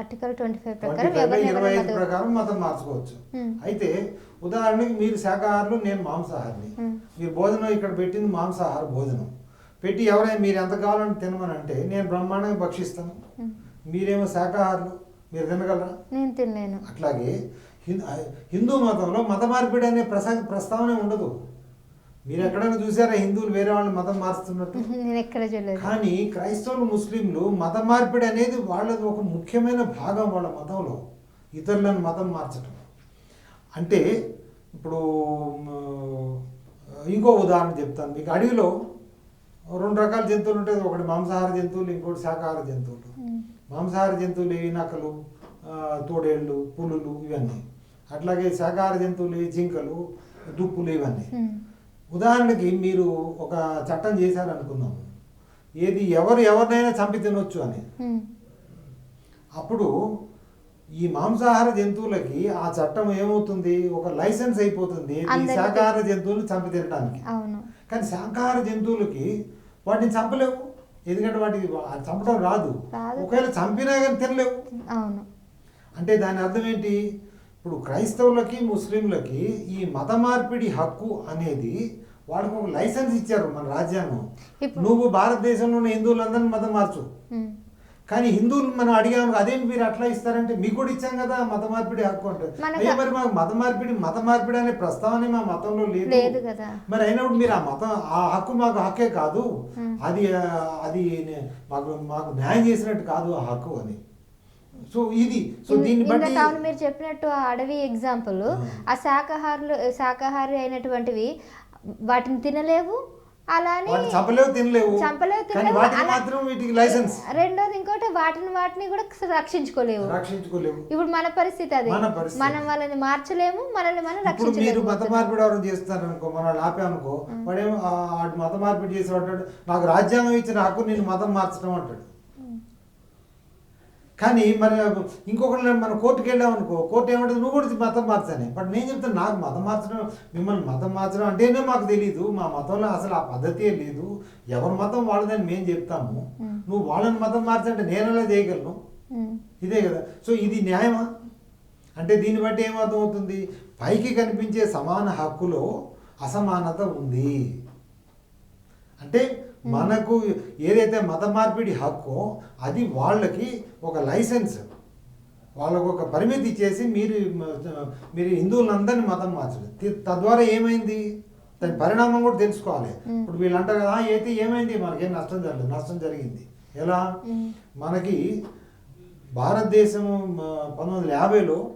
Article twenty five ప్రకారం ఇరవై ఐదు మత ప్రకారం మతం మార్చుకోవచ్చు. అయితే ఉదాహరణకి మీరు శాకాహారులు నేను మాంసాహారిని. మీరు భోజనం ఇక్కడ పెట్టింది మాంసాహార భోజనం. పెట్టి ఎవరైనా మీరు ఎంత కావాలని తినమని అంటే నేను బ్రహ్మాండంగా భక్షిస్తాను. మీరేమో శాకాహారులు మీరు తినగలరా? నేను తినలేను. అట్లాగే హిందూ హిందూ మతంలో మత మార్పిడి అనే ప్రసంగ ప్రస్తావనే ఉండదు. మీరు ఎక్కడైనా చూసారా హిందువులు వేరే వాళ్ళని మతం మారుస్తున్నట్టు? నేను ఎక్కడ చూడలేదు. కానీ క్రైస్తవులు ముస్లింలు మత మార్పిడి అనేది వాళ్ళది ఒక ముఖ్యమైన భాగం వాళ్ళ మతంలో ఇతరులను మతం మార్చడం అంటే ఇప్పుడు ఇంకో ఉదాహరణ చెప్తాను మీకు. అడవిలో రెండు రకాల జంతువులు ఉంటాయి. ఒకటి మాంసాహార జంతువులు ఇంకోటి శాకాహార జంతువులు. మాంసాహార జంతువులు ఇవి నక్కలు ఆ, తోడేళ్ళు పులులు ఇవన్నీ. అట్లాగే శాకాహార జంతువులు జింకలు దుప్పులు ఇవన్నీ. ఉదాహరణకి మీరు ఒక చట్టం చేశారనుకుందాం. ఏది ఎవరు ఎవరినైనా చంపి తినొచ్చు అని. అప్పుడు ఈ మాంసాహార జంతువులకి ఆ చట్టం ఏమవుతుంది? ఒక లైసెన్స్ అయిపోతుంది ఈ. శాకాహార జంతువులు చంపి తినడానికి. కానీ శాకాహార జంతువులకి వాటిని చంపలేవు. ఎందుకంటే వాటికి చంపడం రాదు. ఒకవేళ చంపినా కానీ తినలేవు. అంటే దాని అర్థం ఏంటి? ఇప్పుడు క్రైస్తవులకి ముస్లింలకి ఈ మత మార్పిడి హక్కు అనేది వాళ్ళకి ఒక లైసెన్స్ ఇచ్చారు మన రాజ్యాంగం నువ్వు భారతదేశంలో ఉన్న హిందువులందరినీ మతం మార్చు. కానీ హిందువులు మనం అడిగాము అదేంటి మీరు అట్లా ఇస్తారంటే మీకు కూడా ఇచ్చాం కదా మత మార్పిడి హక్కు అంటే మరి మాకు మత మార్పిడి మత మార్పిడి అనే ప్రస్తావన మా మతంలో లేదు. మరి అయినప్పుడు మీరు ఆ మతం ఆ హక్కు మాకు హక్కే కాదు. అది అది మాకు మాకు న్యాయం చేసినట్టు కాదు ఆ హక్కు అని సో ఇది సో దీన్ని బట్టి మీరు చెప్పినట్టు ఆ అడవి ఎగ్జాంపుల్ ఆ. ఆ శాకాహారులు శాకాహారి అయినటువంటివి వాటిని తినలేవు అలానే చంపలేవు తినలేవు. చంపలేవు తినలేవు లైసెన్స్ రెండోది ఇంకోటి వాటిని వాటిని కూడా రక్షించుకోలేవు. రక్షించుకోలేవు ఇప్పుడు మన పరిస్థితి అదే. మన వాళ్ళని మార్చలేము మనల్ని మనం మీరు మత రక్షించలేము మార్పిడి ఎవరైనా చేస్తారు అనుకో మన ఆపామనుకో వాడేమో మత మార్పిడి చేసి అంటాడు నాకు రాజ్యాంగం ఇచ్చిన హక్కు నేను మతం మార్చడం అంటాడు. కానీ మరి ఇంకొకటి మనం కోర్టుకి వెళ్ళాం అనుకో కోర్టు ఏమంటుంది? నువ్వు కూడా మతం మార్చని. బట్ నేను చెప్తాను నాకు మతం మార్చడం మిమ్మల్ని మతం మార్చడం అంటేనే మాకు తెలియదు మా మతంలో అసలు ఆ పద్ధతే లేదు. ఎవరి మతం వాళ్ళదని మేము చెప్తాము. నువ్వు వాళ్ళని మతం మార్చంటే నేను ఎలా చేయగలను. ఇదే కదా. సో ఇది న్యాయమా? అంటే దీన్ని బట్టి ఏమర్థం అవుతుంది పైకి కనిపించే సమాన హక్కులో అసమానత ఉంది. అంటే మనకు ఏదైతే మత మార్పిడి హక్కో అది వాళ్ళకి ఒక లైసెన్స్. వాళ్ళకు ఒక పరిమితి ఇచ్చేసి మీరు మీరు హిందువులందరినీ మతం మార్చడం. తి- తద్వారా ఏమైంది? దాని పరిణామం కూడా తెలుసుకోవాలి. ఇప్పుడు వీళ్ళు అంటారు కదా "ఆ, అయితే ఏమైంది? మనకేం నష్టం జరగలేదు. నష్టం జరిగింది. ఎలా? ఉమ్. మనకి భారతదేశం పంతొమ్మిది వందల యాభైలో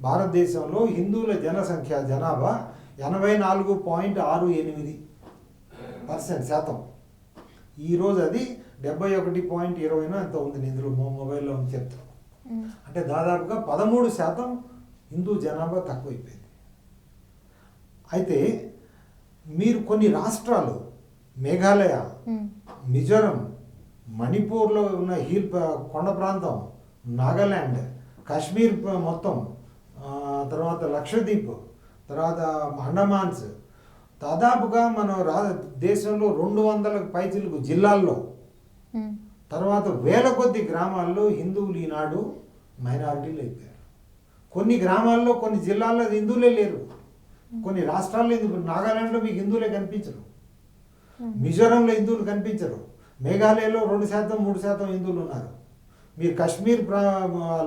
భారతదేశంలో హిందువుల జనసంఖ్య జనాభా ఎనభై నాలుగు పాయింట్ ఆరు ఎనిమిది పర్సెంట్ శాతం. ఈరోజు అది డెబ్బై ఒకటి పాయింట్ ఇరవైనో ఎంత ఉంది మొ- మొబైల్లో ఉంది చెప్తాను ఉమ్. అంటే దాదాపుగా పదమూడు శాతం హిందూ జనాభా తక్కువైపోయింది అయితే మీరు కొన్ని రాష్ట్రాలు మేఘాలయ. మిజోరం మణిపూర్లో ఉన్న హిల్ కొండ ప్రాంతం నాగాల్యాండ్ కాశ్మీర్ మొత్తం తర్వాత లక్షద్వీప్ తర్వాత అండమాన్స్ దాదాపుగా మన రా దేశంలో రెండు వందల పైచిలకు జిల్లాల్లో. తర్వాత వేల కొద్ది గ్రామాల్లో హిందువులు ఈనాడు మైనారిటీలు అయిపోయారు. కొన్ని గ్రామాల్లో కొన్ని జిల్లాల్లో హిందువులే లేరు. కొన్ని రాష్ట్రాల్లో హిందూ నాగాలాండ్లో మీకు హిందువులే కనిపించరు. మిజోరంలో హిందువులు కనిపించరు. మేఘాలయలో రెండు శాతం మూడు శాతం హిందువులు ఉన్నారు. మీరు కాశ్మీర్ ప్రా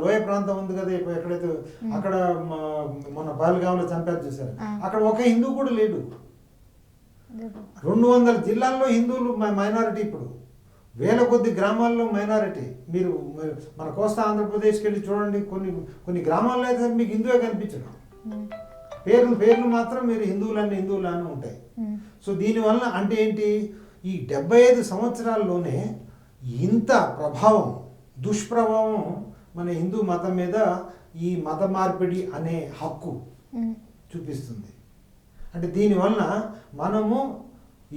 లోయ ప్రాంతం ఉంది కదా ఇప్పుడు ఎక్కడైతే అక్కడ మ- మొన్న పహల్గాంలో చంపారు చూసారు. అక్కడ ఒక హిందువు కూడా లేడు. రెండు వందల జిల్లాల్లో హిందువులు మైనారిటీ ఇప్పుడు వేల కొద్ది గ్రామాల్లో మైనారిటీ మీరు మన కోస్తా ఆంధ్రప్రదేశ్కి వెళ్ళి చూడండి కొన్ని కొన్ని గ్రామాల్లో అయితే మీకు హిందువే కనిపించడం. పేర్లు పేర్లు మాత్రం మీరు హిందువులని హిందువులని ఉంటాయి. సో దీనివల్ల అంటే ఏంటి ఈ డెబ్బై ఐదు సంవత్సరాల్లోనే ఇంత ప్రభావం దుష్ప్రభావం మన హిందూ మతం మీద ఈ మత మార్పిడి అనే హక్కు. చూపిస్తుంది అంటే దీనివల్ల మనము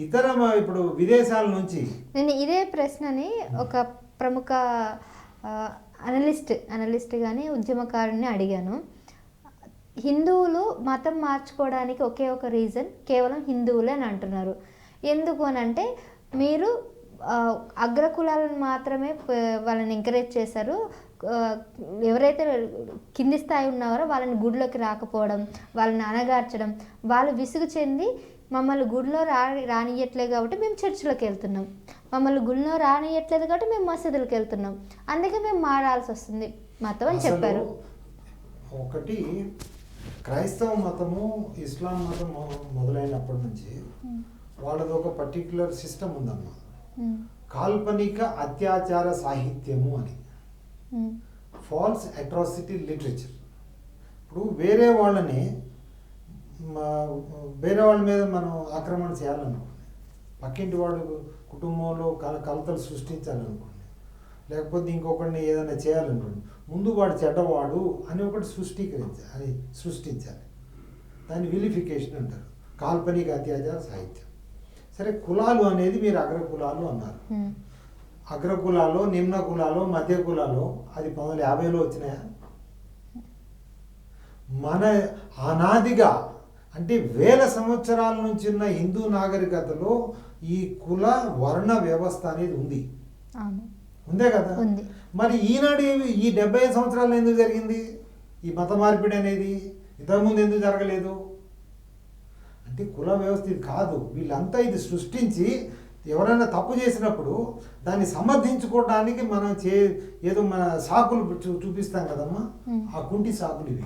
ఇతర ఇప్పుడు విదేశాల నుంచి నేను ఇదే ప్రశ్నని ఒక ప్రముఖ అనలిస్ట్ అనలిస్ట్ కానీ ఉద్యమకారుని అడిగాను. హిందువులు మతం మార్చుకోవడానికి ఒకే ఒక రీజన్ కేవలం హిందువులే అని అంటున్నారు. ఎందుకు అని అంటే మీరు అగ్రకులాలను మాత్రమే వాళ్ళని ఎంకరేజ్ చేశారు. ఎవరైతే కింది స్థాయి ఉన్నారో వాళ్ళని గుడిలోకి రాకపోవడం వాళ్ళని అనగార్చడం వాళ్ళు విసుగు చెంది మమ్మల్ని గుడిలో రా రానియట్లేదు కాబట్టి మేము చర్చిలోకి వెళ్తున్నాం. మమ్మల్ని గుడిలో రానియట్లేదు కాబట్టి మేము మసీదులకు వెళ్తున్నాం. అందుకే మేము మారాల్సి వస్తుంది. మతం అని చెప్పారు. ఒకటి క్రైస్తవ మతము ఇస్లాం మతం మొదలైనప్పటి నుంచి వాళ్ళది ఒక పర్టిక్యులర్ సిస్టమ్ ఉందమ్మా. కాల్పనిక అత్యాచార సాహిత్యము అని. False atrocity literature. ఇప్పుడు వేరే వాళ్ళని వేరే వాళ్ళ మీద మనం ఆక్రమణ చేయాలనుకోండి. పక్కింటి వాడు కుటుంబంలో కల కలతలు సృష్టించాలనుకోండి. లేకపోతే ఇంకొకరిని ఏదైనా చేయాలనుకోండి. ముందు వాడు చెడ్డవాడు అని ఒకటి సృష్టీకరించాలి అది సృష్టించాలి. దాన్ని విలిఫికేషన్ అంటారు. కాల్పనిక అత్యాచార సాహిత్యం. సరే కులాలు అనేది మీరు అగ్ర కులాలు అన్నారు అగ్ర కులాలు నిమ్న కులాలు మధ్య కులాలు అది పంతొమ్మిది వందల యాభైలో వచ్చినాయా? మన అనాదిగా అంటే వేల సంవత్సరాల నుంచి ఉన్న హిందూ నాగరికతలో ఈ కుల వర్ణ వ్యవస్థ అనేది ఉంది. ఉందే కదా. మరి ఈనాడు ఈ డెబ్బై ఐదు సంవత్సరాలు ఎందుకు జరిగింది? ఈ మత మార్పిడి అనేది ఇంతకుముందు ఎందుకు జరగలేదు? అంటే కుల వ్యవస్థ ఇది కాదు. వీళ్ళంతా ఇది సృష్టించి ఎవరైనా తప్పు చేసినప్పుడు దాన్ని సమర్థించుకోవడానికి మనం చే ఏదో మన సాకులు చూ- చూపిస్తాం కదమ్మా. ఆ కుంటి సాకులు ఇవి.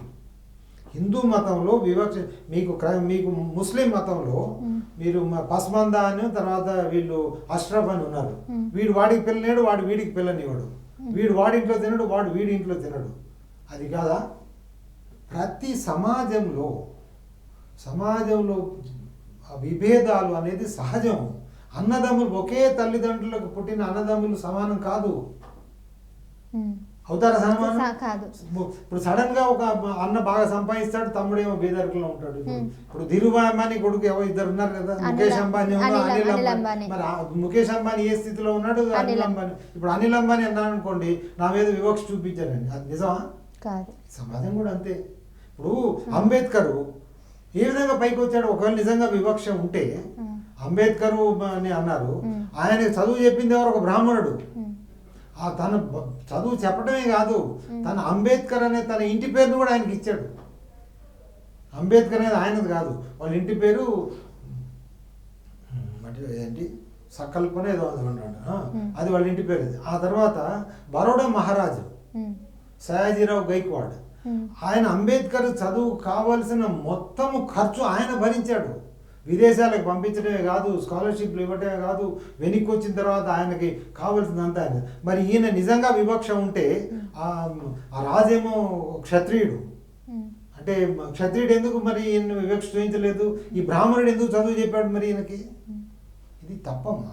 హిందూ మతంలో వివక్ష మీకు క్రై- మీకు ముస్లిం మతంలో. మీరు పస్మందా అని తర్వాత వీళ్ళు అష్రఫ్ అని ఉన్నారు. వీడు వాడికి పిల్లనేడు వాడు వీడికి పిల్లనివాడు వీడు వాడింట్లో తినడు వాడు వీడి ఇంట్లో తినడు. అది కాదా? ప్రతి సమాజంలో సమాజంలో విభేదాలు అనేది సహజం. అన్నదమ్ములు ఒకే తల్లిదండ్రులకు పుట్టిన అన్నదమ్ములు సమానం కాదు. అవుతారా సమానం ఇప్పుడు సడన్గా ఒక అన్న బాగా సంపాదిస్తాడు తమ్ముడేమో బీదరికలో ఉంటాడు. ఇప్పుడు. ధీరుభాయ్ అంబానీ కొడుకు ఎవరు ఇద్దరు ఉన్నారు కదా ముఖేష్ అంబానీ అనిల్- అంబానీ. మరి ముఖేష్ అంబానీ ఏ స్థితిలో ఉన్నాడు? అనిల్ అంబానీ. ఇప్పుడు అనిల్ అంబానీ అన్నాను అనుకోండి నా మీద వివక్ష చూపించారండి. అది నిజమా? సమాజం కూడా అంతే. ఇప్పుడు అంబేద్కర్ ఏ విధంగా పైకి వచ్చాడు ఒకవేళ నిజంగా వివక్ష ఉంటే. అంబేద్కర్ అని అన్నారు. ఆయన చదువు చెప్పింది ఎవరు ఒక బ్రాహ్మణుడు. ఆ తన చదువు చెప్పడమే కాదు. తన అంబేద్కర్ అనే తన ఇంటి పేరును కూడా ఆయనకి ఇచ్చాడు అంబేద్కర్ అనేది ఆయనది కాదు వాళ్ళ ఇంటి పేరు అంటే ఏంటి సకల్పన ఏదో అన్నాడు. అది వాళ్ళ ఇంటి పేరు అది. ఆ తర్వాత బరోడా మహారాజు. సయాజీరావు గైక్వాడ్. ఆయన అంబేద్కర్ చదువు కావాల్సిన మొత్తము ఖర్చు ఆయన భరించాడు విదేశాలకు పంపించడమే కాదు స్కాలర్షిప్లు ఇవ్వటమే కాదు వెనక్కి వచ్చిన తర్వాత ఆయనకి కావాల్సిందంతా ఆయన. మరి ఈయన నిజంగా వివక్ష ఉంటే ఆ రాజేమో క్షత్రియుడు. అంటే క్షత్రియుడు ఎందుకు మరి ఈయన వివక్ష చూపించలేదు? ఈ బ్రాహ్మణుడు ఎందుకు చదువు చెప్పాడు మరి ఈయనకి? ఇది తప్పమ్మా.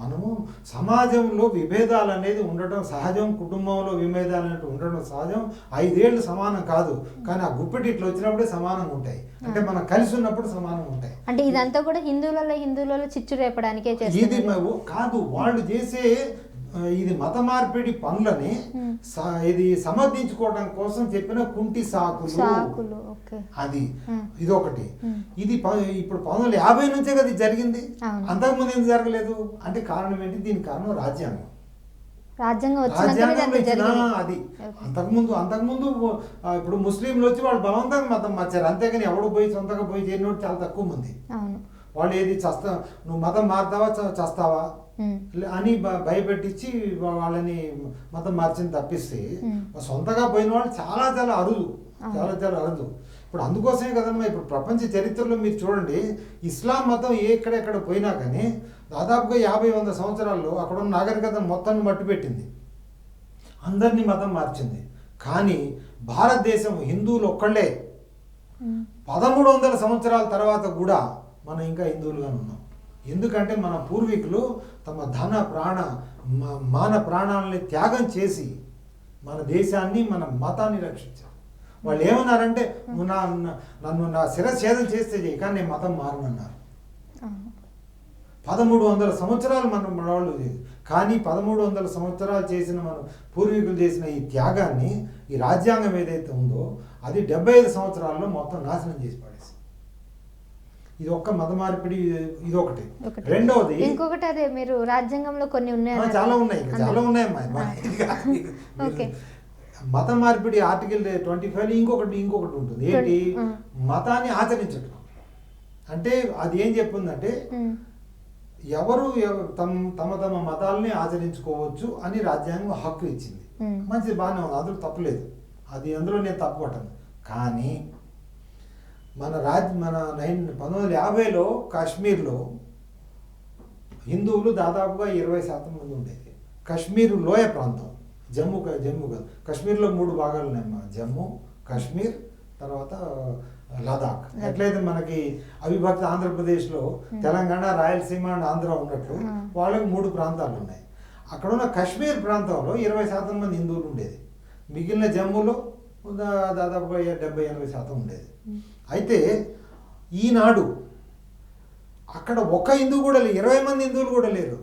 మనము సమాజంలో విభేదాలు అనేది ఉండటం సహజం కుటుంబంలో విభేదాలు అనేది ఉండటం సహజం ఐదేళ్ళు సమానం కాదు. కానీ ఆ గుప్పెటి ఇట్లా వచ్చినప్పుడే సమానంగా ఉంటాయి. అంటే మనం కలిసి ఉన్నప్పుడు సమానంగా ఉంటాయి. అంటే ఇదంతా కూడా హిందువులలో హిందువులలో చిచ్చు రేపడానికే ఇది కాదు వాళ్ళు చేసే ఇది మత మార్పిడి పనులని ఇది సమర్థించుకోవడం కోసం చెప్పిన కుంటి సాకులు. అది. ఇదొకటి. Hmm. ఇది ఇప్పుడు పంతొమ్మిది వందల యాభై నుంచే కదా ఇది జరిగింది. అంతకుముందు ఎందుకు జరగలేదు? అంటే కారణం ఏంటి? దీనికి కారణం రాజ్యాంగం. అది. అంతకుముందు అంతకుముందు ఇప్పుడు ముస్లింలు వచ్చి వాళ్ళు బలవంతంగా మతం మార్చారు. అంతేగాని ఎవడు పోయి సొంతంగా పోయి చేయనోడు చాలా తక్కువ మంది. వాళ్ళు ఏది చస్తా నువ్వు మతం మారుతావా? చస్తావా? అని భయపెట్టించి వాళ్ళని మతం మార్చింది తప్పిస్తే. సొంతగా పోయిన వాళ్ళు చాలా చాలా అరుదు. చాలా చాలా అరుదు ఇప్పుడు అందుకోసమే కదమ్మా ఇప్పుడు ప్రపంచ చరిత్రలో మీరు చూడండి ఇస్లాం మతం ఎక్కడెక్కడ పోయినా కానీ దాదాపుగా యాభై వంద సంవత్సరాల్లో అక్కడ ఉన్న నాగరికత మొత్తాన్ని మట్టిపెట్టింది అందరినీ మతం మార్చింది కానీ భారతదేశం హిందువులు ఒక్కళ్ళే. పదమూడు వందల సంవత్సరాల తర్వాత కూడా మనం ఇంకా హిందువులుగానే ఉన్నాం ఎందుకంటే మన పూర్వీకులు తమ ధన ప్రాణ మాన ప్రాణాలని త్యాగం చేసి మన దేశాన్ని మన మతాన్ని రక్షించారు. వాళ్ళు ఏమన్నారంటే నా నన్ను నా శిరఛేదం చేస్తే చేయి కానీ నేను మతం మారనన్నారు. పదమూడు వందల సంవత్సరాలు మనం మన వాళ్ళు చేసి- కానీ పదమూడు వందల సంవత్సరాలు చేసిన మన పూర్వీకులు చేసిన ఈ త్యాగాన్ని ఈ రాజ్యాంగం ఏదైతే ఉందో అది డెబ్బై ఐదు సంవత్సరాల్లో మొత్తం నాశనం చేసి పడేసి ఇది ఒక్క మత మార్పిడి ఇది ఒకటి. రెండవది ఇంకొకటి అదే మీరు రాజ్యాంగంలో కొన్ని ఉన్నాయి చాలా ఉన్నాయి చాలా కాదు. ఓకే. మత మార్పిడి ఆర్టికల్ ట్వంటీ ఫైవ్ ఇంకొకటి ఇంకొకటి ఉంటుంది. ఏంటి. మతాన్ని ఆచరించడం అంటే అది ఏం చెప్తుందంటే ఉమ్, ఎవరు ఎవ- తమ తమ తమ మతాలని ఆచరించుకోవచ్చు అని రాజ్యాంగం హక్కు ఇచ్చింది. మంచిది బాగానే ఉంది. అందులో తప్పులేదు. అది అందులో నేను తప్పు పట్టను కానీ మన రాజ్ మన నైన్ పంతొమ్మిది వందల యాభైలో కాశ్మీర్లో హిందువులు దాదాపుగా ఇరవై శాతం మంది ఉండేది. కాశ్మీర్ లోయ ప్రాంతం జమ్మూ జమ్మూ కాదు. కాశ్మీర్లో మూడు భాగాలు ఉన్నాయి మా జమ్మూ కాశ్మీర్ తర్వాత లదాఖ్ ఎట్లయితే మనకి అవిభక్త ఆంధ్రప్రదేశ్లో తెలంగాణ రాయలసీమ అండ్ ఆంధ్ర ఉన్నట్లు. వాళ్ళకి మూడు ప్రాంతాలు ఉన్నాయి. అక్కడ ఉన్న కాశ్మీర్ ప్రాంతంలో ఇరవై శాతం మంది హిందువులు ఉండేది. మిగిలిన జమ్మూలో దాదాపుగా డెబ్బై ఎనభై శాతం ఉండేది. అయితే ఈనాడు అక్కడ ఒక హిందువు కూడా లేరు ఇరవై మంది హిందువులు కూడా లేరు.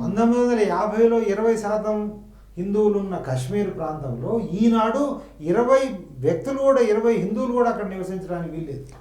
పంతొమ్మిది వందల యాభైలో ఇరవై శాతం హిందువులు ఉన్న కాశ్మీర్ ప్రాంతంలో ఈనాడు ఇరవై వ్యక్తులు కూడా ఇరవై హిందువులు కూడా అక్కడ నివసించడానికి వీల్లేదు.